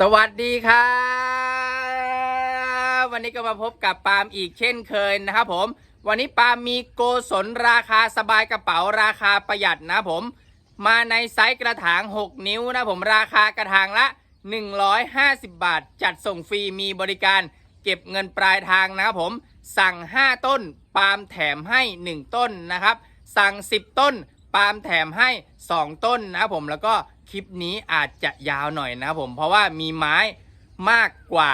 สวัสดีครับวันนี้ก็มาพบกับปาล์มอีกเช่นเคยนะครับผม วันนี้ปาล์มมีโกศลราคาสบายกระเป๋าราคาประหยัดนะผม มาในไซส์กระถาง 6 นิ้วนะผมราคากระถางละ 150 บาท จัดส่งฟรีมีบริการเก็บเงินปลายทางนะครับผมสั่ง 5 ต้น ปาล์มแถมให้ 1 ต้นนะครับ สั่ง 10 ต้น ปาล์มแถมให้ 2 ต้นนะครับผมแล้วก็ คลิปนี้อาจจะยาวหน่อยนะครับผมเพราะว่ามีไม้มากกว่า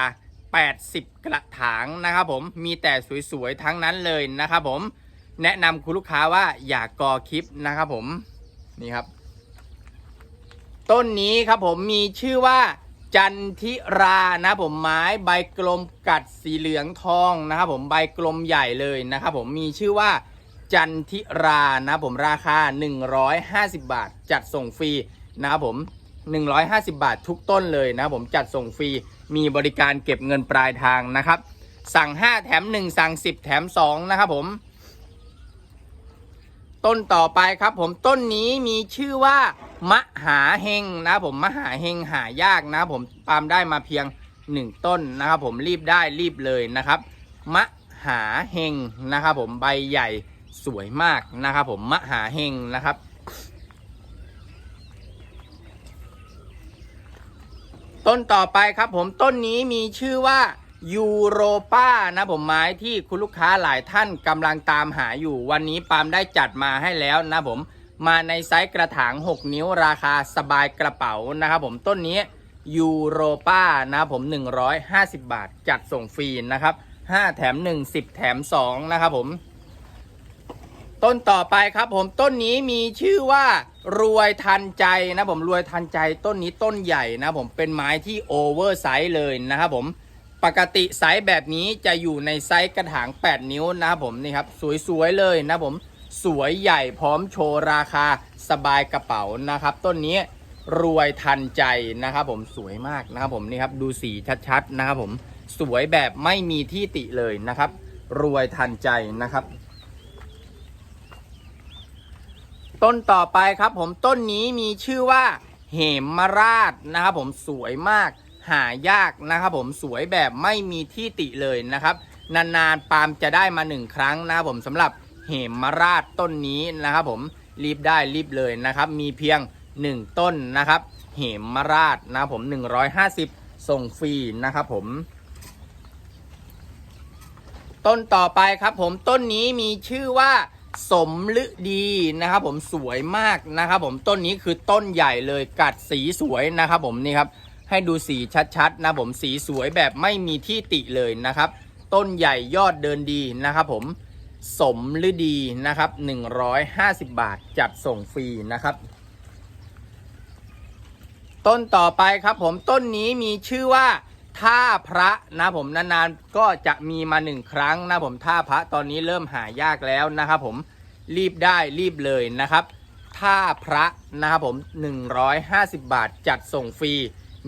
80 กระถางนะครับผมมีแต่สวยๆทั้งนั้นเลยนะครับผมแนะนำคุณลูกค้าว่าอย่ากกอคลิปนะครับผมนี่ครับ ต้นนี้ครับผมมีชื่อว่าจันทิรานะผมไม้ใบกลมกัดสีเหลืองทองนะครับผมใบกลมใหญ่เลยนะครับผมมีชื่อว่าจันทิรานะผมราคา 150 บาท จัดส่งฟรี นะครับผม 150 บาททุกต้นเลยนะผมจัดส่งฟรีมีบริการเก็บเงินปลายทางนะครับ สั่ง 5 แถม 1 สั่ง 10 แถม 2 นะครับผม ต้นต่อไปครับผมต้นนี้มีชื่อว่ามหาเฮงนะผมมหาเฮงหายากนะผมปาล์มได้มาเพียง 1 ต้นนะครับผมรีบได้รีบเลยนะครับมหาเฮงนะครับผมใบใหญ่สวยมากนะครับผมมหาเฮงนะครับ ต้นต่อไปครับผมต้นนี้มีชื่อว่ายูโรปานะผมไม้ที่คุณลูกค้าหลายท่านกำลังตามหาอยู่ วันนี้ปาล์มได้จัดมาให้แล้วนะผมมาในไซส์กระถาง 6 นิ้วราคาสบายกระเป๋านะครับผมต้นนี้ยูโรปานะผม 150 บาทจัดส่งฟรีนะครับ 5 แถม 1 10 แถม 2 นะครับผม ต้นต่อไปครับผมต้นนี้มีชื่อว่ารวยทันใจนะผมรวยทันใจต้นนี้ต้นใหญ่นะผมเป็นไม้ที่โอเวอร์ไซส์เลยนะครับผมปกติไซส์แบบนี้จะอยู่ในไซส์กระถาง 8 นิ้วนะครับผมนี่ครับสวยๆเลยนะผมสวยใหญ่พร้อมโชว์ราคาสบายกระเป๋านะครับ ต้นนี้รวยทันใจนะครับผมสวยมากนะครับผมนี่ครับดูสีชัดๆนะครับผมสวยแบบไม่มีที่ติเลยนะครับ รวยทันใจนะครับ ต้นต่อไปครับผมต้นนี้มีชื่อว่าเหมมราชนะครับผมสวยมากหายากนะครับผมสวยแบบไม่มีที่ติเลยนะครับ นานๆปาล์มจะได้มาหนึ่งครั้งนะครับผมสำหรับเหมมราชต้นนี้นะครับผมรีบได้รีบเลยนะครับ มีเพียง 1 ต้นนะครับ เหมมราชนะครับผม 150 ส่งฟรีนะครับผม ต้นต่อไปครับผมต้นนี้มีชื่อว่า สมฤดีนะครับผมสวยมากนะครับผมต้นนี้คือต้นใหญ่เลยกัดสีสวยนะครับผมนี่ครับให้ดูสีชัดๆนะผมสีสวยแบบไม่มีที่ติเลยนะครับ ต้นใหญ่ยอดเดินดีนะครับผมสมฤดีนะครับ 150 บาทจัดส่งฟรีนะครับ ต้นต่อไปครับผมต้นนี้มีชื่อว่า ท่าพระนะผมนานๆก็จะมีมาหนึ่งครั้งนะผมท่าพระตอนนี้เริ่มหายากแล้วนะครับผมรีบได้รีบเลยนะครับท่าพระนะครับผม 150 บาทจัดส่งฟรี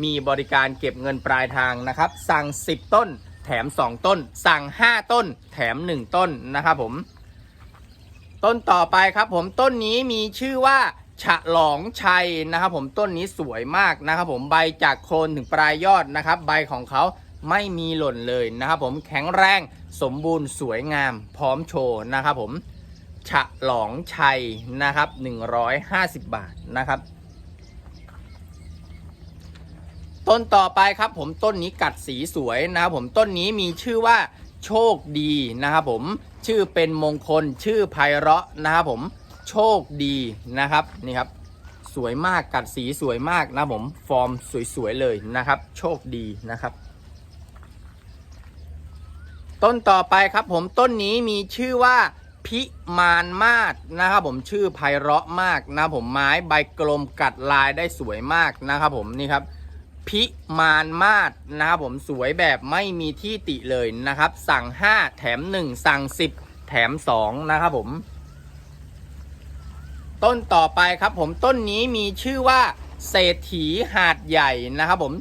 มีบริการเก็บเงินปลายทางนะครับ สั่ง 10 ต้น แถม 2 ต้น สั่ง 5 ต้น แถม 1 ต้นนะครับผม ต้นต่อไปครับผมต้นนี้มีชื่อว่า ฉลองชัยนะครับผมต้นนี้สวยมากนะครับผมใบจากโคนถึงปลายยอดนะครับ ใบของเขาไม่มีหล่นเลยนะครับผมแข็งแรงสมบูรณ์สวยงามพร้อมโชว์นะครับผมฉลองชัยนะครับ 150 บาทนะครับ ต้นต่อไปครับผมต้นนี้กัดสีสวยนะครับผมต้นนี้มีชื่อว่าโชคดีนะครับผมชื่อเป็นมงคลชื่อไพเราะนะครับผม โชคดีนะครับนี่ครับสวยมากกัดสีสวยมากนะผมฟอร์มสวยๆเลยนะครับ โชคดีนะครับ ต้นต่อไปครับผมต้นนี้มีชื่อว่าพิมานมาศนะครับผมชื่อไพเราะมากนะผมไม้ใบกลมกัดลายได้สวยมากนะครับผมนี่ครับ พิมานมาศนะครับผมสวยแบบไม่มีที่ติเลยนะครับ สั่ง 5 แถม 1 สั่ง 10 แถม 2 นะครับผม ต้นต่อไปครับผมต้นนี้มีชื่อว่าเศรษฐีหาดใหญ่นะครับผม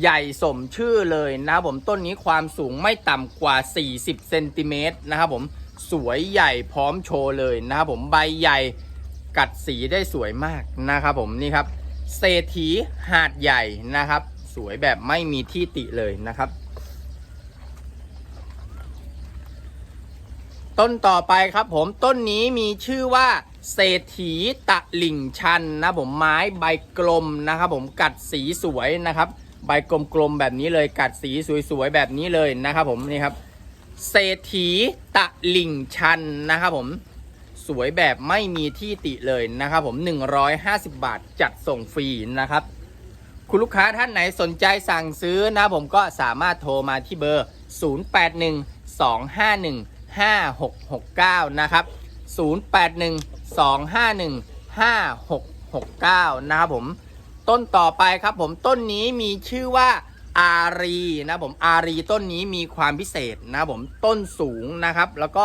ใหญ่สมชื่อเลยนะครับผมต้นนี้ความสูงไม่ต่ำกว่า 40เซนติเมตรนะครับผมสวยใหญ่พร้อมโชว์เลยนะครับผมใบใหญ่กัดสีได้สวยมากนะครับผมนี่ครับเศรษฐีหาดใหญ่นะครับ สวยแบบไม่มีที่ติเลยนะครับ ต้นต่อไปครับผมต้นนี้มีชื่อว่า เศรษฐีตะหลิ่งชันนะผมไม้ใบกลมนะครับผมกัดสีสวยนะครับ ใบกลมๆแบบนี้เลยกัดสีสวยๆแบบนี้เลยนะครับผมนี่ครับเศรษฐีตะหลิ่งชันนะครับผมสวยแบบไม่มีที่ติเลยนะครับผม 150 บาทจัดส่งฟรีนะครับ คุณลูกค้าท่านไหนสนใจสั่งซื้อนะผมก็สามารถโทรมาที่เบอร์ 0812515669 นะครับ 2515669 นะครับผม ต้นต่อไปครับผมต้นนี้มีชื่อว่าอารีนะผมอารีต้นนี้มีความพิเศษนะผมต้นสูงนะครับ แล้วก็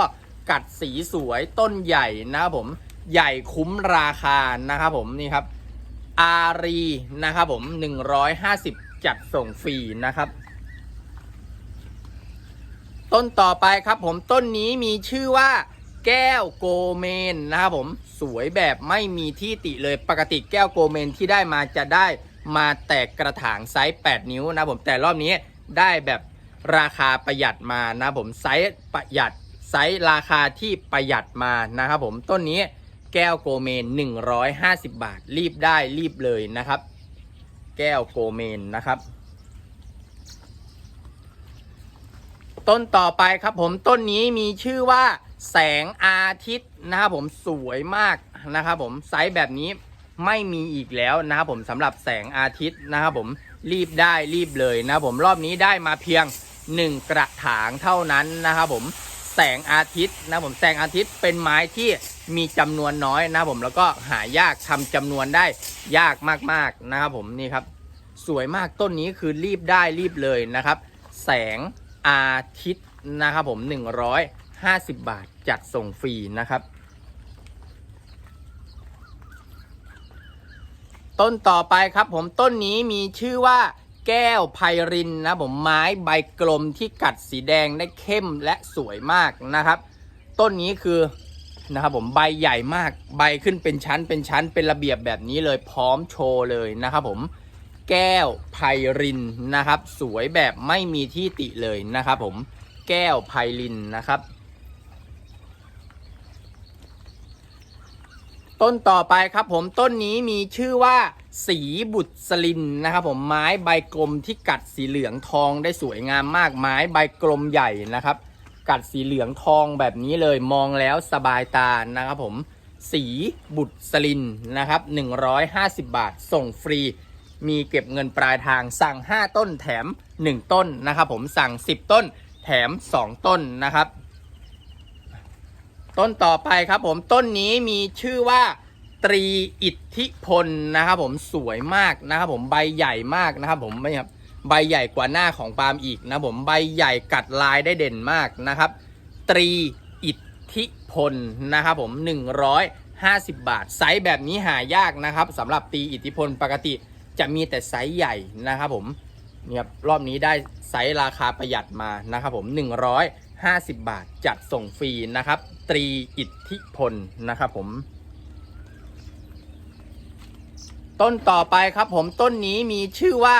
กัดสีสวยต้นใหญ่นะครับผมใหญ่คุ้มราคานะครับผมนี่ครับอารีนะครับผม 150 จัดส่งฟรีนะครับ ต้นต่อไปครับผมต้นนี้มีชื่อว่า แก้วโกเมนนะครับผมสวยแบบไม่มีที่ติเลยปกติแก้วโกเมนที่ได้มาจะได้มาแตกกระถางไซส์ 8 นิ้วนะผมแต่รอบนี้ได้แบบราคาประหยัดมานะผมไซส์ประหยัดไซส์ราคาที่ประหยัดมานะครับผมต้นนี้แก้วโกเมน 150 บาท รีบได้รีบเลยนะครับ แก้วโกเมนนะครับ ต้นต่อไปครับผมต้นนี้มีชื่อว่า แสงอาทิตย์นะครับผมสวยมากนะครับผมไซส์แบบนี้ไม่มีอีกแล้วนะครับผมสำหรับแสงอาทิตย์นะครับผมรีบได้รีบเลยนะครับผมรอบนี้ได้มาเพียง 1 กระถางเท่านั้นนะครับผมแสงอาทิตย์นะผมแสงอาทิตย์เป็นไม้ที่มีจำนวนน้อยนะครับผมแล้วก็หายากทำจำนวนได้ยากมากๆนะครับผมนี่ครับ สวยมากต้นนี้คือรีบได้รีบเลยนะครับ แสงอาทิตย์นะครับผม 150 บาท จัดส่งฟรีนะครับ ต้นต่อไปครับผมต้นนี้มีชื่อว่าแก้วไพรินนะผมไม้ใบกลมที่กัดสีแดงได้เข้มและสวยมากนะครับ ต้นนี้คือนะครับผมใบใหญ่มากใบขึ้นเป็นชั้นเป็นชั้นเป็นระเบียบแบบนี้เลยพร้อมโชว์เลยนะครับผมแก้วไพรินนะครับ สวยแบบไม่มีที่ติเลยนะครับผมแก้วไพรินนะครับ ต้นต่อไปครับผมต้นนี้มีชื่อว่าสีบุตรสลินนะครับผมไม้ใบกลมที่กัดสีเหลืองทองได้สวยงามมากไม้ใบกลมใหญ่นะครับ กัดสีเหลืองทองแบบนี้เลยมองแล้วสบายตานะครับผมสีบุตรสลินนะครับ 150 บาทส่งฟรี มีเก็บเงินปลายทางสั่ง 5 ต้นแถม 1 ต้นนะครับผมสั่ง 10 ต้นแถม 2 ต้นนะครับ ต้นต่อไปครับผมต้นนี้มีชื่อว่าตรีอิทธิพลนะครับผมสวยมากนะครับผมใบใหญ่มากนะครับผมไม่ครับใบใหญ่กว่าหน้าของปาล์มอีกนะผมใบใหญ่กัดลายได้เด่นมากนะครับ ตรีอิทธิพลนะครับผม150 บาท ไซส์แบบนี้หายากนะครับสำหรับตรีอิทธิพลปกติจะมีแต่ไซส์ใหญ่นะครับผมเนี่ยครับรอบนี้ได้ไซส์ราคาประหยัดมานะครับผม 50 บาทจัดส่งฟรีนะครับ ตรีอิทธิพลนะครับผม ต้นต่อไปครับผมต้นนี้มีชื่อว่า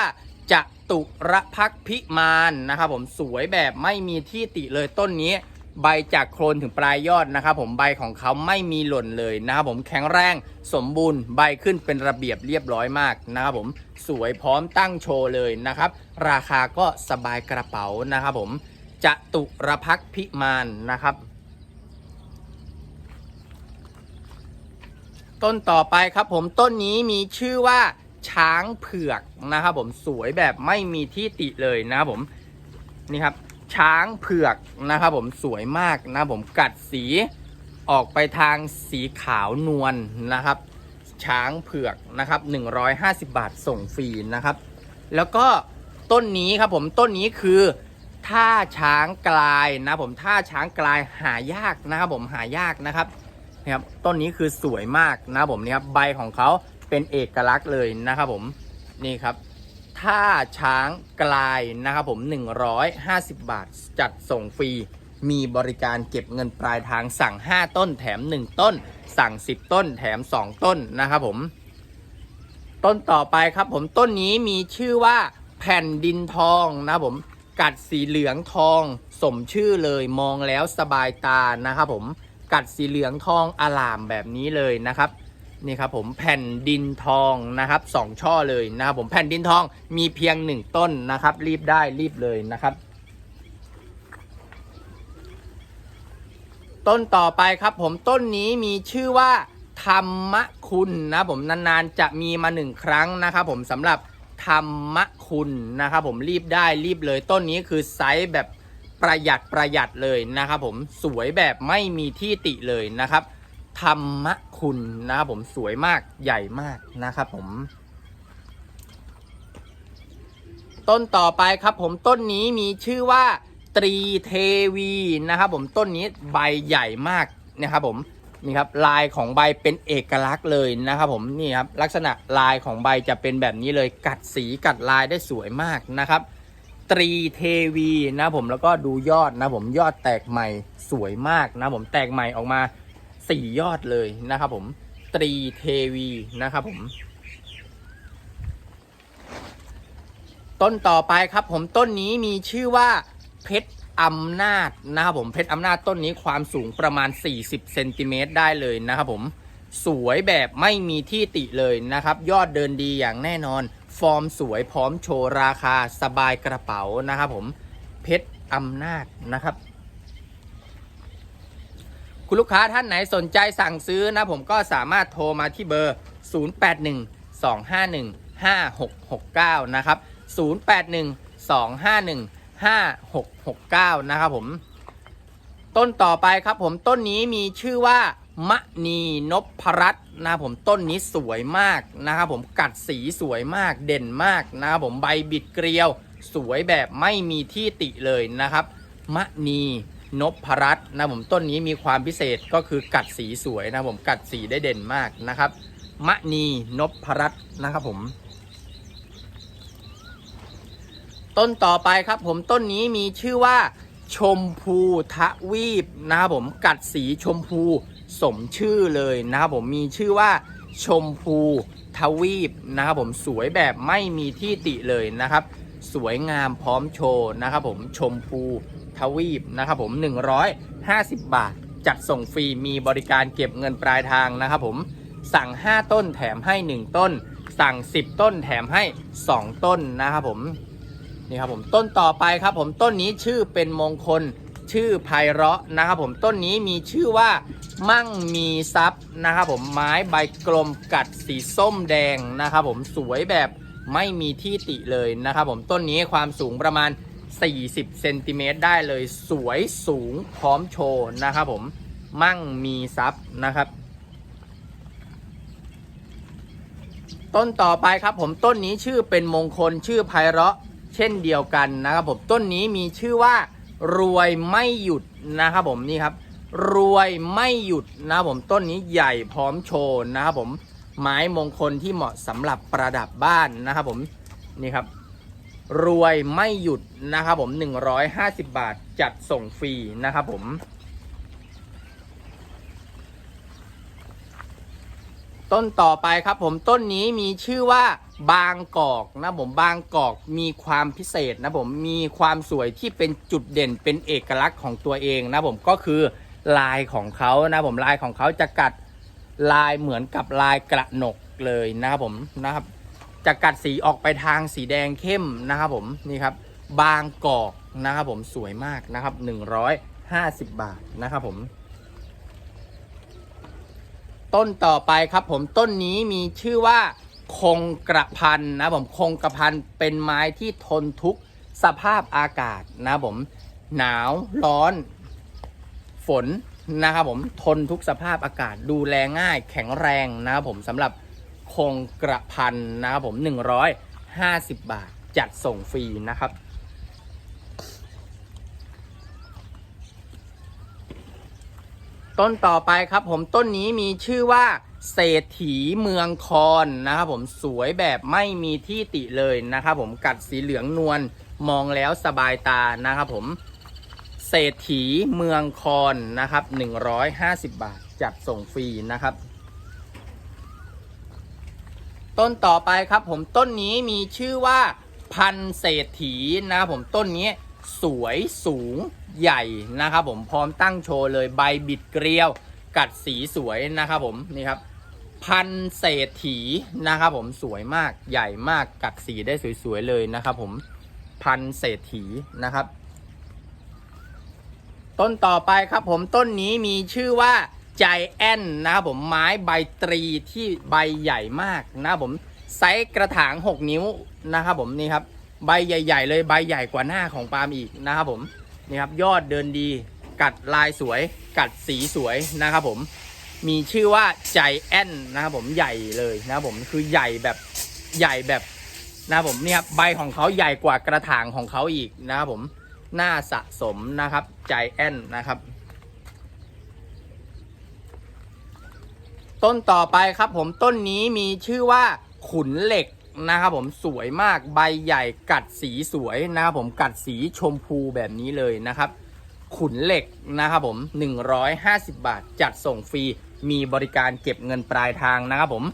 จตุรพักพิมานนะครับผมสวยแบบไม่มีที่ติเลยต้นนี้ ใบจากโคนถึงปลายยอดนะครับผมใบของเขาไม่มีหล่นเลยนะครับผมแข็งแรงสมบูรณ์ใบขึ้นเป็นระเบียบเรียบร้อยมากนะครับผมสวยพร้อมตั้งโชว์เลยนะครับ ราคาก็สบายกระเป๋านะครับผม จตุรพักพิมานนะครับ ต้นต่อไปครับผมต้นนี้มีชื่อว่าช้างเผือกนะครับผมสวยแบบไม่มีที่ติเลยนะครับผมนี่ครับ ช้างเผือกนะครับผมสวยมากนะครับผมกัดสีออกไปทางสีขาวนวลนะครับ ช้างเผือกนะครับ 150 บาทส่งฟรีนะครับ แล้วก็ต้นนี้ครับผมต้นนี้คือ ท่าช้างกลายนะผมท่าช้างกลายหายากนะครับผมหายากนะครับนะครับต้นนี้คือสวยมากนะผมนี่ครับใบของเขาเป็นเอกลักษณ์เลยนะครับผมนี่ครับท่าช้างกลายนะครับผม 150 บาท จัดส่งฟรี มีบริการเก็บเงินปลายทางสั่ง 5 ต้นแถม 1 ต้น สั่ง 10 ต้นแถม 2 ต้นนะครับผม ต้นต่อไปครับผมต้นนี้มีชื่อว่าแผ่นดินทองนะผม กัดสีเหลืองทอง สมชื่อเลยมองแล้วสบายตานะครับผมกัดสีเหลืองทองอลามแบบนี้เลยนะครับนี่ครับผมแผ่นดินทองนะครับสองช่อเลยนะครับผมแผ่นดินทองมีเพียงหนึ่งต้นนะครับ รีบได้รีบเลยนะครับ ต้นต่อไปครับผมต้นนี้มีชื่อว่าธรรมคุณนะผมนานๆจะมีมาหนึ่งครั้งนะครับผมสำหรับ ธรรมคุณนะครับผมรีบได้รีบเลยต้นนี้คือไซส์แบบประหยัดประหยัดเลยนะครับผมสวยแบบไม่มีที่ติเลยนะครับธรรมคุณนะครับผมสวยมากใหญ่มากนะครับผม ต้นต่อไปครับผมต้นนี้มีชื่อว่าตรีเทวีนะครับผมต้นนี้ใบใหญ่มากนะครับผม นี่ครับลายของใบเป็นเอกลักษณ์เลยนะครับผมนี่ครับลักษณะลายของใบจะเป็นแบบนี้เลยกัดสีกัดลายได้สวยมากนะครับ ตรีเทวีนะผมแล้วก็ดูยอดนะผมยอดแตกใหม่สวยมากนะผมแตกใหม่ออกมาสี่ยอดเลยนะครับผมตรีเทวีนะครับผม ต้นต่อไปครับผมต้นนี้มีชื่อว่าเพชร อำนาจนะครับผมเพชรอำนาจต้นนี้ความสูงประมาณ 40เซนติเมตรได้เลยนะครับผมสวยแบบไม่มีที่ติเลยนะครับ ยอดเดินดีอย่างแน่นอน ฟอร์มสวยพร้อมโชว์ราคาสบายกระเป๋านะครับผมเพชรอำนาจนะครับ คุณลูกค้าท่านไหนสนใจสั่งซื้อนะผมก็สามารถโทรมาที่เบอร์ 0812515669 นะครับ 5669 นะครับผม ต้นต่อไปครับผมต้นนี้มีชื่อว่ามณีนพรัตน์นะครับผมต้นนี้สวยมากนะครับผมกัดสีสวยมากเด่นมากนะครับผมใบบิดเกลียว สวยแบบไม่มีที่ติเลยนะครับมณีนพรัตน์นะผมต้นนี้มีความพิเศษก็คือกัดสีสวยนะผมกัดสีได้เด่นมากนะครับมณีนพรัตน์นะครับผม ต้นต่อไปครับผมต้นนี้มีชื่อว่าชมพูทวีปนะครับผมกัดสีชมพูสมชื่อเลยนะครับผมมีชื่อว่าชมพูทวีปนะครับผมสวยแบบไม่มีที่ติเลยนะครับ สวยงามพร้อมโชว์นะครับผมชมพูทวีปนะครับผม150 บาท จัดส่งฟรีมีบริการเก็บเงินปลายทางนะครับผมสั่ง 5 ต้นแถมให้ 1 ต้น สั่ง 10 ต้นแถมให้ 2 ต้นนะครับผม นี่ครับผมต้นต่อไปครับผมต้นนี้ชื่อเป็นมงคลชื่อไพเราะนะครับผมต้นนี้มีชื่อว่ามั่งมีทรัพย์นะครับผมไม้ใบกลมกัดสีส้มแดงนะครับผมสวยแบบไม่มีที่ติเลยนะครับผมต้นนี้ความสูงประมาณ 40เซนติเมตรได้เลยสวยสูงพร้อมโชว์นะครับผมมั่งมีทรัพย์นะครับต้นต่อไปครับผมต้นนี้ชื่อเป็นมงคลชื่อไพเราะ เช่นเดียวกันนะครับผมต้นนี้มีชื่อว่ารวยไม่หยุดนะครับผมนี่ครับ รวยไม่หยุดนะครับผมต้นนี้ใหญ่พร้อมโชว์นะครับผมไม้มงคลที่เหมาะสำหรับประดับบ้านนะครับผมนี่ครับ รวยไม่หยุดนะครับผม 150 บาทจัดส่งฟรีนะครับผม ต้นต่อไปครับผมต้นนี้มีชื่อว่าบางกอกนะผมบางกอกมีความพิเศษนะผมมีความสวยที่เป็นจุดเด่นเป็นเอกลักษณ์ของตัวเองนะผมก็คือลายของเขานะผมลายของเขาจะกัดลายเหมือนกับลายกระหนกเลยนะครับผมนะครับ จะกัดสีออกไปทางสีแดงเข้มนะครับผมนี่ครับ บางกอกนะครับผมสวยมากนะครับ 150 บาทนะครับผม ต้นต่อไปครับผมต้นนี้มีชื่อว่าคงกระพันนะผมคงกระพันเป็นไม้ที่ทนทุกสภาพอากาศนะผมหนาวร้อน ฝนนะครับผมทนทุกสภาพอากาศดูแลง่ายแข็งแรงนะครับผมสำหรับคงกระพันนะครับผม 150 บาทจัดส่งฟรีนะครับ ต้นต่อไปครับผมต้นนี้มีชื่อว่าเศรษฐีเมืองคอนนะครับผมสวยแบบไม่มีที่ติเลยนะครับผมกัดสีเหลืองนวลมองแล้วสบายตานะครับผมเศรษฐีเมืองคอนนะครับ 150 บาทจัดส่งฟรีนะครับ ต้นต่อไปครับผมต้นนี้มีชื่อว่าพันเศรษฐีนะครับผมต้นนี้ สวยสูงใหญ่นะครับผมพร้อมตั้งโชว์เลยใบบิดเกลียว กัดสีสวยนะครับผมนี่ครับพันเศรษฐีนะครับผมสวยมากใหญ่มากกัดสีได้สวยๆเลยนะครับผมพันเศรษฐีนะครับ ต้นต่อไปครับผมต้นนี้มีชื่อว่าใจแอนนะครับผมไม้ใบตรีที่ใบใหญ่มากนะครับผมไซส์กระถาง 6 นิ้วนะครับผมนี่ครับ ใบใหญ่ ๆ เลยใบใหญ่กว่าหน้าของปาล์มอีกนะครับผมนี่ครับยอดเดินดีกัดลายสวย กัดสีสวยนะครับผมมีชื่อว่าใจแอนนะครับผมใหญ่เลยนะครับผมคือใหญ่แบบใหญ่แบบนะครับผมนี่ครับใบของเขาใหญ่กว่ากระถางของเขาอีกนะครับผมหน่าสะสมนะครับใจแอนนะครับต้นต่อไปครับผมต้นนี้มีชื่อว่าขุนเหล็ก นะครับผมสวยมากใบใหญ่กัดสีสวยนะครับผมกัดสีชมพูแบบนี้เลยนะครับ ขุนเหล็กนะครับผม 150 บาท จัดส่งฟรีมีบริการเก็บเงินปลายทางนะครับผม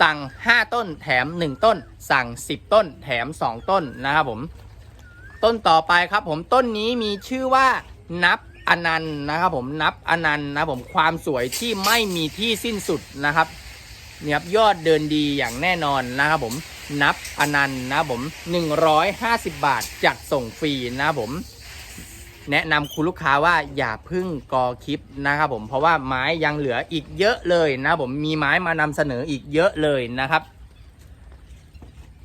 สั่ง 5 ต้นแถม 1 ต้น สั่ง 10 ต้น แถม 2 ต้นนะครับผม ต้นต่อไปครับผมต้นนี้มีชื่อว่านับอนันต์นะครับผมนับอนันต์นะผมความสวยที่ไม่มีที่สิ้นสุดนะครับเนี่ยครับยอดเดินดีอย่างแน่นอนนะครับผม นับอนันต์นะครับผม 150 บาทจัดส่งฟรีนะผม แนะนำคุณลูกค้าว่าอย่าพึ่งกอคลิปนะครับผมเพราะว่าไม้ยังเหลืออีกเยอะเลยนะผมมีไม้มานำเสนออีกเยอะเลยนะครับ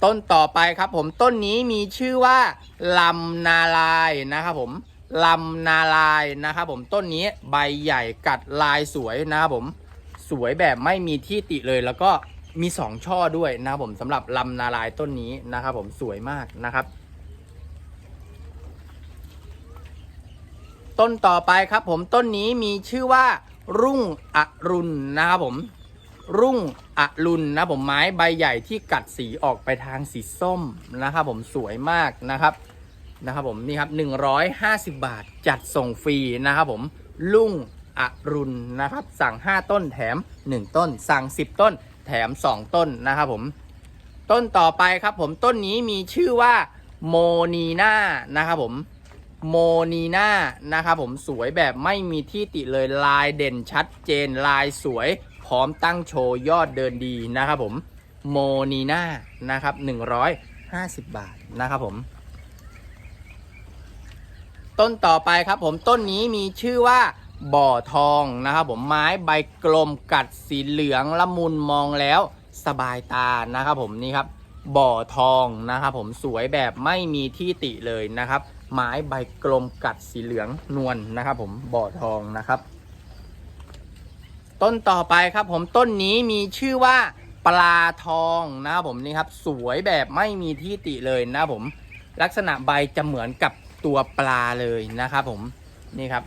ต้นต่อไปครับผมต้นนี้มีชื่อว่าลำนาลายนะครับผมลำนาลายนะครับผมต้นนี้ใบใหญ่กัดลายสวยนะครับผมสวยแบบไม่มีที่ติเลยแล้วก็ มีสองช่อด้วยนะครับผมสำหรับลำนาลายต้นนี้นะครับผมสวยมากนะครับ ต้นต่อไปครับผมต้นนี้มีชื่อว่ารุ่งอรุณนะครับผม รุ่งอรุณนะผมไม้ใบใหญ่ที่กัดสีออกไปทางสีส้มนะครับผมสวยมากนะครับนะครับผมนี่ครับ 150 บาทจัดส่งฟรีนะครับผมรุ่งอรุณนะครับ สั่ง 5 ต้นแถม 1 ต้น สั่ง 10 ต้น แถม 2 ต้นนะครับผม ต้นต่อไปครับผมต้นนี้มีชื่อว่าโมนีนานะครับผมโมนีนานะครับผมสวยแบบไม่มีที่ติเลยลายเด่นชัดเจนลายสวย พร้อมตั้งโชว์ยอดเดินดีนะครับผมโมนีนานะครับ150 บาทนะครับผม ต้นต่อไปครับผมต้นนี้มีชื่อว่า บ่อทองนะครับผมไม้ใบกลมกัดสีเหลืองละมุนมองแล้วสบายตานะครับผมนี่ครับบ่อทองนะครับผมสวยแบบไม่มีที่ติเลยนะครับ ไม้ใบกลมกัดสีเหลืองนวลนะครับผมบ่อทองนะครับ ต้นต่อไปครับผมต้นนี้มีชื่อว่าปลาทองนะครับผมนี่ครับสวยแบบไม่มีที่ติเลยนะครับผมลักษณะใบจะเหมือนกับตัวปลาเลยนะครับผมนี่ครับ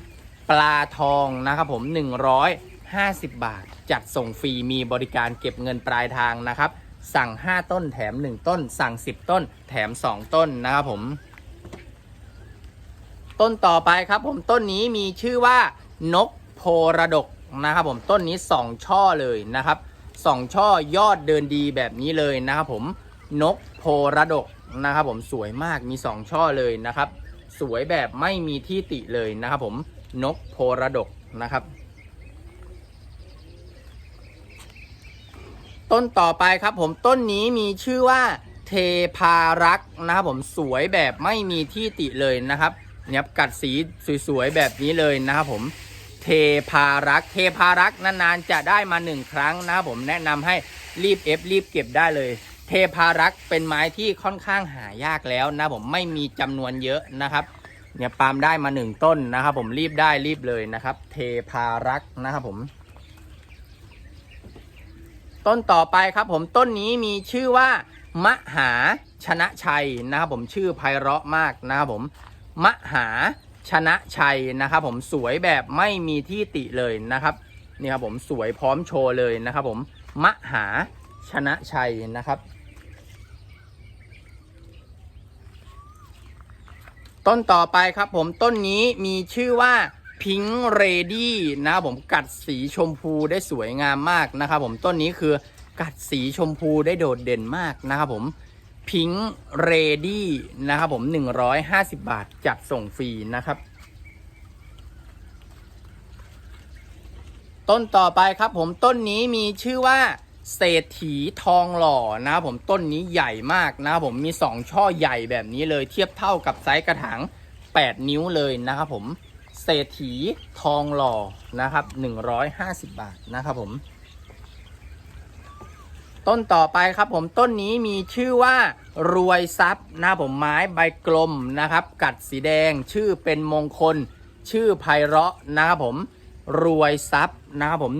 ปลาทองนะครับผม150 บาท จัดส่งฟรีมีบริการเก็บเงินปลายทางนะครับ สั่ง 5 ต้นแถม 1 ต้น สั่ง 10 ต้น แถม 2 ต้นนะครับผม ต้นต่อไปครับผมต้นนี้มีชื่อว่านกโพระดกนะครับผมต้นนี้ 2 ช่อเลยนะครับสองช่อยอดเดินดีแบบนี้เลยนะครับผมนกโพระดกนะครับผมสวยมากมี 2 ช่อเลยนะครับ สวยแบบไม่มีที่ติเลยนะครับผม นกโพระดกนะครับ ต้นต่อไปครับผมต้นนี้มีชื่อว่าเทพารักษ์นะครับผมสวยแบบไม่มีที่ติเลยนะครับเนี่ยกัดสีสวยๆแบบนี้เลยนะครับผมเทพารักษ์เทพารักษ์นานๆจะได้มาหนึ่งครั้งนะครับผมแนะนำให้รีบเอฟรีบเก็บได้เลย เทพารักษ์เป็นไม้ที่ค่อนข้างหายากแล้วนะผมไม่มีจำนวนเยอะนะครับ เนี่ยปาล์มได้มาหนึ่งต้นนะครับ ผมรีบได้รีบเลยนะครับ เทพารักนะครับผม ต้นต่อไปครับ ผมต้นนี้มีชื่อว่ามหาชนะชัยนะครับ ผมชื่อไพเราะมากนะครับผมมหาชนะชัยนะครับ ผมสวยแบบไม่มีที่ติเลยนะครับนี่ครับผมสวยพร้อมโชว์เลยนะครับ ผมมหาชนะชัยนะครับ ต้นต่อไปครับผมต้นนี้มีชื่อว่าพิงเรดี้นะครับผมกัดสีชมพูได้สวยงามมากนะครับผมต้นนี้คือกัดสีชมพูได้โดดเด่นมากนะครับผมพิงเรดี้นะครับผม 150 บาทจัดส่งฟรีนะครับ ต้นต่อไปครับผมต้นนี้มีชื่อว่า เศรษฐีทองหล่อนะครับผมต้นนี้ใหญ่มากนะครับผมมี 2 ช่อใหญ่แบบนี้เลยเทียบเท่ากับไซส์กระถาง 8 นิ้วเลยนะครับผมเศรษฐีทองหล่อนะครับ 150 บาทนะครับผม ต้นต่อไปครับผมต้นนี้มีชื่อว่ารวยทรัพย์นะผมไม้ใบกลมนะครับ กัดสีแดงชื่อเป็นมงคล ชื่อไพเราะนะครับผมรวยทรัพย์นะครับผม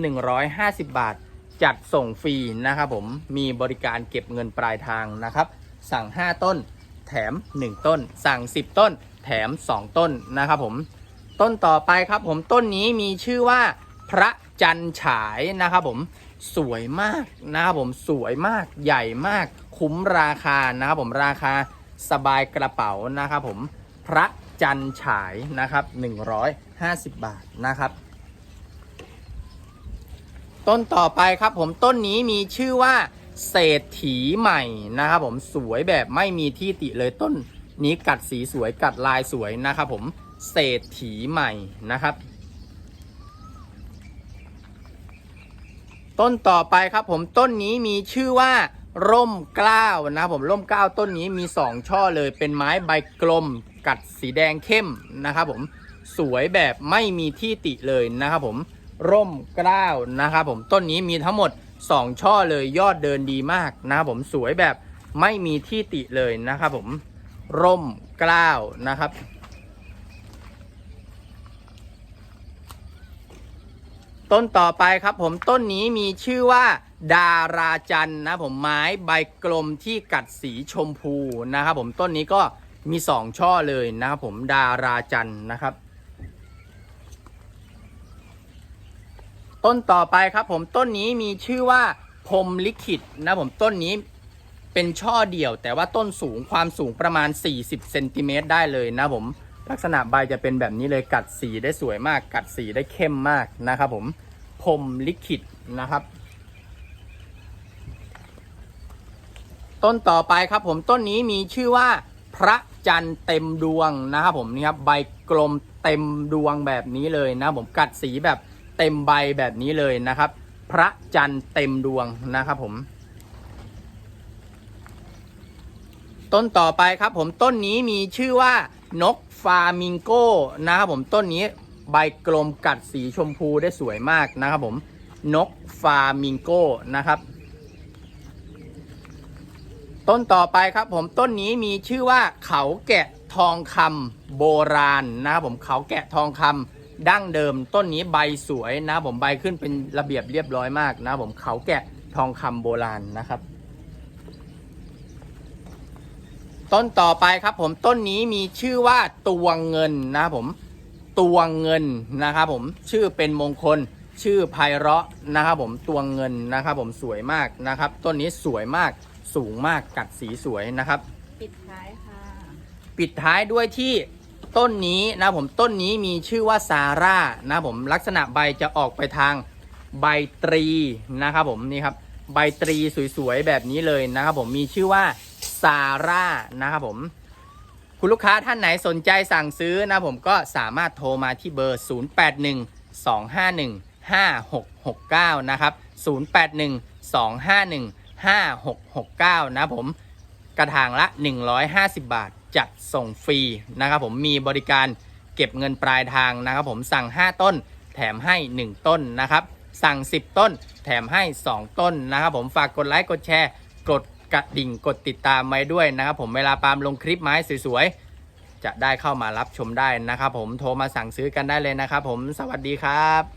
150 บาท จัดส่งฟรีนะครับผมมีบริการเก็บเงินปลายทางนะครับ สั่ง 5 ต้น แถม 1 ต้น สั่ง 10 ต้น แถม 2 ต้นนะครับผมต้นต่อไปครับผมต้นนี้มีชื่อว่าพระจันฉายนะครับผมสวยมากนะครับผมสวยมากใหญ่มากคุ้มราคานะครับผมราคาสบายกระเป๋านะครับผมพระจันฉายนะครับ 150 บาทนะครับ ต้นต่อไปครับผมต้นนี้มีชื่อว่าเศรษฐีใหม่นะครับผมสวยแบบไม่มีที่ติเลยต้นนี้กัดสีสวยกัดลายสวยนะครับผมเศรษฐีใหม่นะครับ ต้นต่อไปครับผมต้นนี้มีชื่อว่าร่มเกล้านะครับผมร่มเกล้าต้นนี้มี 2 ช่อเลยเป็นไม้ใบกลม กัดสีแดงเข้มนะครับผมสวยแบบไม่มีที่ติเลยนะครับผม ร่มเกล้านะครับผมต้นนี้มีทั้งหมด 2 ช่อเลยยอดเดินดีมากนะครับผมสวยแบบไม่มีที่ติเลยนะครับผมร่มเกล้านะครับ ต้นต่อไปครับผมต้นนี้มีชื่อว่าดาราจันนะผมไม้ใบกลมที่กัดสีชมพูนะครับผมต้นนี้ก็มี 2 ช่อเลยนะครับผมดาราจันนะครับ ต้นต่อไปครับผมต้นนี้มีชื่อว่าพรมลิขิตนะผมต้นนี้เป็นช่อเดี่ยว แต่ว่าต้นสูงความสูงประมาณ 40เซนติเมตรได้เลยนะผมลักษณะใบจะเป็นแบบนี้เลยกัดสีได้สวยมาก กัดสีได้เข้มมากนะครับผมพรมลิขิตนะครับ ต้นต่อไปครับผมต้นนี้มีชื่อว่าพระจันทร์เต็มดวงนะครับผมนี่ครับใบกลมเต็มดวงแบบนี้เลยนะผมกัดสีแบบ เต็มใบแบบนี้เลยนะครับ พระจันทร์เต็มดวงนะครับผม ต้นต่อไปครับผมต้นนี้มีชื่อว่านกฟามิงโก้นะครับผมต้นนี้ใบกลมกัดสีชมพูได้สวยมากนะครับผมนกฟามิงโก้นะครับ ต้นต่อไปครับผมต้นนี้มีชื่อว่าเขาแกะทองคำโบราณนะครับผมเขาแกะทองคำ ดั้งเดิมต้นนี้ใบสวยนะครับผมใบขึ้นเป็นระเบียบเรียบร้อยมากนะครับผมเขาแกะทองคำโบราณนะครับ ต้นต่อไปครับผมต้นนี้มีชื่อว่าตวงเงินนะครับผมตวงเงินนะครับผมชื่อเป็นมงคลชื่อไพเราะนะครับผมตวงเงินนะครับผมสวยมากนะครับ ต้นนี้สวยมากสูงมากกัดสีสวยนะครับ ปิดท้ายค่ะ ปิดท้ายด้วยที่ ต้นนี้นะผมต้นนี้มีชื่อว่าซาร่านะผมลักษณะใบจะออกไปทางใบตรีนะครับผมนี่ครับใบตรีสวยๆแบบนี้เลยนะครับผมมีชื่อว่าซาร่านะครับผมคุณลูกค้าท่านไหนสนใจสั่งซื้อนะผมก็สามารถโทรมาที่เบอร์ 0812515669 นะครับ 0812515669 นะผมกระถางละ 150 บาท จัดส่งฟรีนะครับผมมีบริการเก็บเงินปลายทางนะครับผมสั่ง 5 ต้น แถมให้ 1 ต้นนะครับ สั่ง 10 ต้น แถมให้ 2 ต้นนะครับผมฝากกดไลค์กดแชร์ กดกระดิ่งกดติดตามไว้ด้วยนะครับผมเวลาปาล์มลงคลิปไม้สวยๆ จะได้เข้ามารับชมได้นะครับผมโทรมาสั่งซื้อกันได้เลยนะครับผมสวัสดีครับ